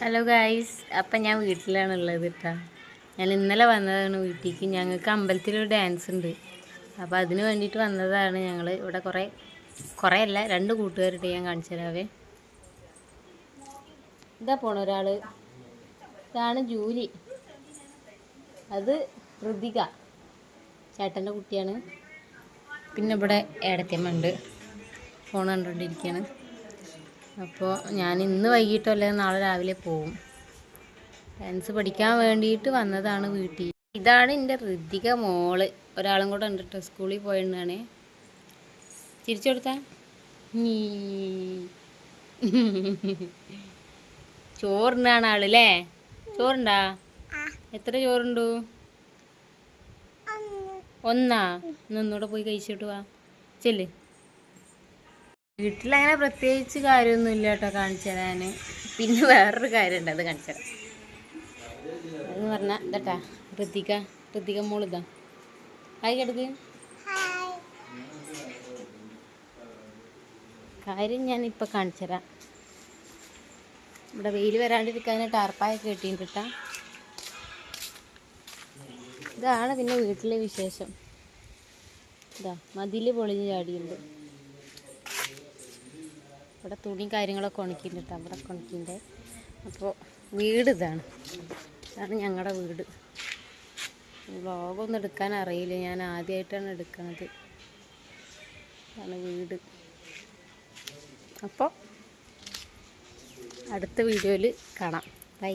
Hello guys അപ്പം ഞാൻ വീട്ടിലാണ് ഉള്ളത് കേട്ടോ ഞാൻ ഇന്നലെ വന്നതാണ് വീട്ടിലേക്ക് ഞങ്ങൾക്ക് അമ്പലത്തിലൊരു ഡാൻസ് ഉണ്ട്. അപ്പോൾ അതിന് വേണ്ടിയിട്ട് വന്നതാണ് ഞങ്ങൾ ഇവിടെ കുറേ കുറേ അല്ല രണ്ട് കൂട്ടുകാരുടെ ഞാൻ കാണിച്ചു തരാവേ ഇതാ പോണ ഒരാൾ ഇതാണ് ജൂലി. അത് ഋതിക ചേട്ടന്റെ കുട്ടിയാണ്. പിന്നെ ഇവിടെ ഏടത്തിയമ്മ ഉണ്ട്. ഫോൺ കണ്ടുകൊണ്ടിരിക്കുകയാണ് അപ്പോൾ ഞാൻ ഇന്ന് വൈകിട്ടോ അല്ലെങ്കിൽ നാളെ രാവിലെ പോവും. ഡാൻസ് പഠിക്കാൻ വേണ്ടിയിട്ട് വന്നതാണ് വീട്ടിൽ. ഇതാണ് എന്റെ ഋതിക മോൾ. ഒരാളും കൂടെ ഉണ്ട് കേട്ടോ സ്കൂളിൽ പോയിട്ടാണേ തിരിച്ചു കൊടുത്താ? നീ. ചോറിനാണ് ആളല്ലേ ചോറുണ്ടാ? എത്ര ചോറുണ്ടു? ഒന്നാ. ഇന്ന് ഒന്നുകൂടെ പോയി കഴിച്ചിട്ട് വാ. ചെല്ല്. വീട്ടിലങ്ങനെ പ്രത്യേകിച്ച് കാര്യമൊന്നും ഇല്ല കേട്ടോ കാണിച്ചു തരാൻ പിന്നെ വേറൊരു കാര്യമുണ്ട് അത് കാണിച്ചു തരാം. അതെന്ന് പറഞ്ഞാൽ ഇതട്ടാ ഋതിക ഋതിക മോളിതാ ഹായ് കിടക്ക് കാര്യം ഞാൻ ഇപ്പം കാണിച്ചു തരാം. ഇവിടെ വെയിൽ വരാണ്ടിരിക്കാൻ ടാർപ്പായൊക്കെ കെട്ടിയിട്ടാ ഇതാണ് പിന്നെ വീട്ടിലെ വിശേഷം. ഇതാ മതിൽ പൊളിഞ്ഞ് ചാടിയുണ്ട് ഇവിടെ തുണിയും കാര്യങ്ങളൊക്കെ ഉണക്കിയിട്ടുണ്ട്. അവിടെ ഉണക്കിന്റെ അപ്പോൾ വീട് ഇതാണ്. ഇതാണ് ഞങ്ങളുടെ വീട്. വ്ളോഗൊന്നും എടുക്കാൻ അറിയില്ല. ഞാൻ ആദ്യമായിട്ടാണ് എടുക്കുന്നത് ഇതാണ് വീട്. അപ്പോൾ അടുത്ത വീഡിയോയിൽ കാണാം. ബൈ.